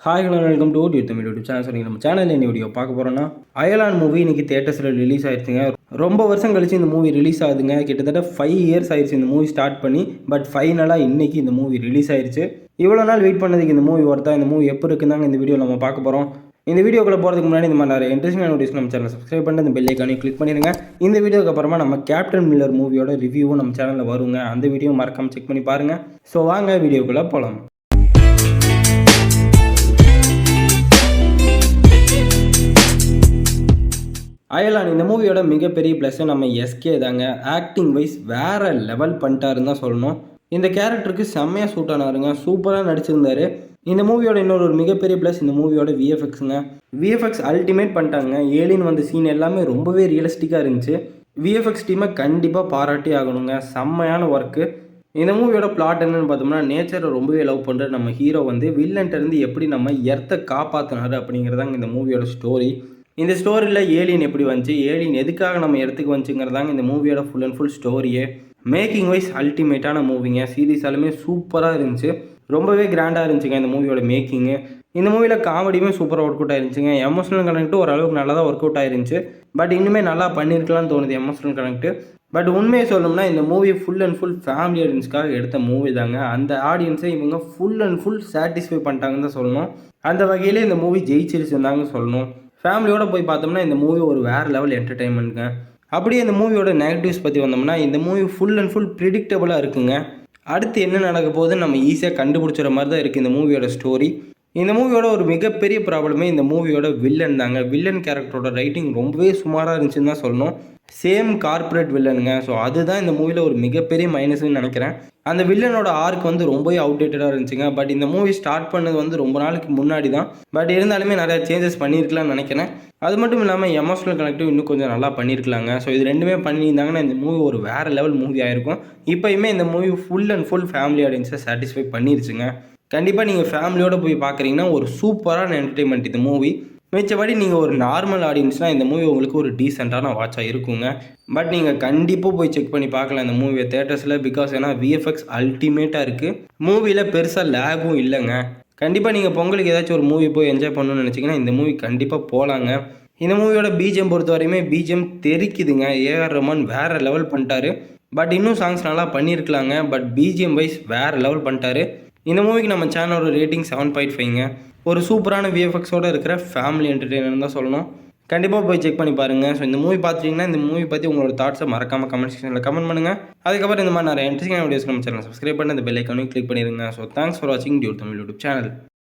Hi hello welcome to டியூ Tamil YouTube channel சொல்லி நம்ம சேனலில் என்ன வீடியோ பார்க்க போகிறோன்னா அயலான் மூவி இன்றைக்கி தேட்டர்ஸில் ரிலீஸ் ஆயிடுச்சுங்க ரொம்ப வருஷம் கழிச்சு இந்த மூவி ரிலீஸ் ஆகுதுங்க. கிட்டத்தட்ட ஃபைவ் இயர்ஸ் ஆயிடுச்சு இந்த மூவி ஸ்டார்ட் பண்ணி பட் ஃபைனலாக இன்றைக்கி இந்த மூவி ரிலீஸ் ஆயிடுச்சு இவ்வளோ நாள் வெயிட் பண்ணதுக்கு இந்த மூவி ஒருத்தா இந்த மூவி எப்போ இருக்குதாங்க இந்த வீடியோ நம்ம பார்க்க போகிறோம் இந்த வீடியோக்குள்ள போகிறதுக்கு முன்னாடி இந்த மாதிரி நிறைய இன்ட்ரெஸ்டிங் நோட்டீஸ் நம்ம சேனல் சப்ஸ்கிரைப் பண்ணி அந்த பெல் ஐக்கானையும் கிளிக் பண்ணிடுங்க இந்த வீடியோக்கு அப்புறமா நம்ம கேப்டன் மில்லர் மூவியோட ரிவ்யூவும் நம்ம சேனலில் வருங்க. அந்த வீடியோ மறக்காமல் செக் பண்ணி பாருங்க. ஸோ வாங்க வீடியோக்குள்ளே போகலாம் அயலான் இந்த மூவியோட மிகப்பெரிய ப்ளஸ்ஸு நம்ம எஸ்கே தாங்க. ஆக்டிங் வைஸ் வேற லெவல் பண்ணிட்டாருன்னு தான் சொல்லணும். இந்த கேரக்டருக்கு செம்மையாக சூட் ஆனாருங்க. சூப்பராக நடிச்சிருந்தாரு. இந்த மூவியோட இன்னொரு ஒரு மிகப்பெரிய ப்ளஸ் இந்த மூவியோட விஎஃப்எக்ஸுங்க விஎஃப்எக்ஸ் அல்டிமேட் பண்ணிட்டாங்க. ஏலின் வந்த சீன் எல்லாமே ரொம்பவே ரியலிஸ்டிக்காக இருந்துச்சு. விஎஃப்எக்ஸ் டீமை கண்டிப்பாக பாராட்டி ஆகணுங்க. செம்மையான ஒர்க்கு இந்த மூவியோட பிளாட் என்னன்னு பார்த்தோம்னா நேச்சரை ரொம்பவே லவ் பண்ணுற நம்ம ஹீரோ வந்து வில்லன்ட்டருந்து எப்படி நம்ம எர்த்தை காப்பாற்றினாரு அப்படிங்கிறதாங்க இந்த மூவியோட ஸ்டோரி இந்த ஸ்டோரியில் ஏலியன் எப்படி வந்துச்சு ஏலியன் எதுக்காக நம்ம இடத்துக்கு வந்துச்சுங்கிறதாங்க இந்த மூவியோட ஃபுல் அண்ட் ஃபுல் ஸ்டோரியே மேக்கிங் வைஸ் அல்டிமேட்டான மூவிங்க சீரீஸாலுமே சூப்பராக இருந்துச்சு. ரொம்பவே கிராண்டாக இருந்துச்சுங்க இந்த மூவியோட மேக்கிங்கு இந்த மூவியில் காமெடியுமே சூப்பராக ஒர்க் அவுட் ஆயிருந்துச்சுங்க. எமோஷனல் கனெக்ட்டும் ஓரளவுக்கு நல்லா தான் ஒர்க் அவுட் ஆயிருந்துச்சு. பட் இன்னுமே நல்லா பண்ணியிருக்கலாம்னு தோணுது எமோஷனல் கனெக்ட் பட் உண்மையை சொல்லணும்னா இந்த movie full and full family ஆடியன்ஸ்க்காக எடுத்த மூவி தாங்க. அந்த ஆடியன்ஸை இவங்க ஃபுல் அண்ட் ஃபுல் சாட்டிஸ்ஃபை பண்ணிட்டாங்கன்னு தான் சொல்லணும். அந்த வகையிலே இந்த மூவி ஜெயிச்சிருச்சுருந்தாங்க சொல்லணும். ஃபேமிலியோட போய் பார்த்தோம்னா இந்த மூவி ஒரு வேறு லெவல் என்டர்டைன்மெண்ட்டுங்க அப்படியே இந்த மூவியோட நெகட்டிவ்ஸ் பற்றி வந்தோம்னா இந்த மூவி ஃபுல் அண்ட் ஃபுல் ப்ரிடிக்டபுளாக இருக்குங்க. அடுத்து என்ன நடக்க போகுதுன்னு நம்ம ஈஸியாக கண்டுபிடிச்சிற மாதிரி தான் இருக்குது இந்த மூவியோட ஸ்டோரி இந்த மூவியோட ஒரு மிகப்பெரிய ப்ராப்ளமே இந்த மூவியோட வில்லன் தாங்க. வில்லன் கேரக்டரோட ரைட்டிங் ரொம்பவே சுமாராக இருந்துச்சுன்னு தான் சொல்லணும். சேம் கார்ப்பரேட் வில்லனுங்க ஸோ அதுதான் இந்த மூவியில் ஒரு மிகப்பெரிய மைனஸ்னு நினைக்கிறேன். அந்த வில்லனோட ஆர்க் வந்து ரொம்பவே அவுடேட்டடாக இருந்துச்சுங்க. பட் இந்த மூவி ஸ்டார்ட் பண்ணது வந்து ரொம்ப நாளுக்கு முன்னாடி தான் பட் இருந்தாலுமே நிறைய சேஞ்சஸ் பண்ணியிருக்கலாம்னு நினைக்கிறேன். அது மட்டும் இல்லாமல் எமோஷனல் கனெக்டிவ் இன்னும் கொஞ்சம் நல்லா பண்ணியிருக்கலாங்க. ஸோ இது ரெண்டுமே பண்ணியிருந்தாங்கன்னா இந்த மூவி ஒரு வேறு லெவல் மூவி ஆயிருக்கும். இப்போயுமே இந்த movie full and full family ஆடியன்ஸை சாட்டிஸ்ஃபை பண்ணிருச்சுங்க. கண்டிப்பாக நீங்கள் ஃபேமிலியோடு போய் பார்க்குறீங்கன்னா ஒரு சூப்பரான என்டர்டெயின்மெண்ட் இந்த மூவி மிச்சபடி நீங்கள் ஒரு நார்மல் ஆடியன்ஸ்னால் இந்த மூவி உங்களுக்கு ஒரு டீசெண்டான வாட்சாக இருக்குங்க. பட் நீங்கள் கண்டிப்பாக போய் செக் பண்ணி பார்க்கலாம் இந்த மூவியை தேட்டர்ஸில் பிகாஸ் ஏன்னா விஎஃப்எக்ஸ் அல்டிமேட்டாக இருக்குது மூவியில் பெருசாக லேகும் இல்லைங்க. கண்டிப்பாக நீங்கள் பொங்கலுக்கு ஏதாச்சும் ஒரு மூவி போய் என்ஜாய் பண்ணணும்னு நினச்சிங்கன்னா இந்த மூவி கண்டிப்பாக போகலாங்க இந்த மூவியோட பிஜிஎம் பொறுத்த வரையுமே பிஜிஎம் தெரிக்குதுங்க. ஏஆர் ரமான் வேறு லெவல் பண்ணிட்டாரு. பட் இன்னும் சாங்ஸ் நல்லா பண்ணியிருக்கலாங்க பட் பிஜிஎம் வைஸ் வேறு லெவல் பண்ணிட்டாரு. இந்த மூவிக்கு நம்ம சேனலோட ரேட்டிங் செவன் பாயிண்ட் ஃபைவ்ங்க ஒரு சூப்பரான விஎஃப்எக்ஸோட இருக்கிற ஃபேமிலி என்டர்டெய்னர் தான் சொல்லணும். கண்டிப்பாக போய் செக் பண்ணி பாருங்கள் ஸோ இந்த மூவி பார்த்துட்டிங்கன்னா இந்த மூவி பற்றி உங்களோட தாட்ஸை மறக்காமல் கமெண்ட் செக்ஷனில் கமெண்ட் பண்ணுங்கள் அதுக்கப்புறம் இந்த மாதிரி நிறைய இன்ட்ரெஸ்டிங் வீடியோஸ் நம்ம சேனல் சப்ஸ்கிரைப் பண்ணி அந்த பெல் ஐக்கானையும் கிளிக் பண்ணிடுங்க ஸோ தேங்க்ஸ் ஃபார் வாட்சிங் டியூர் தமிழ் யூடியூப் சேனல்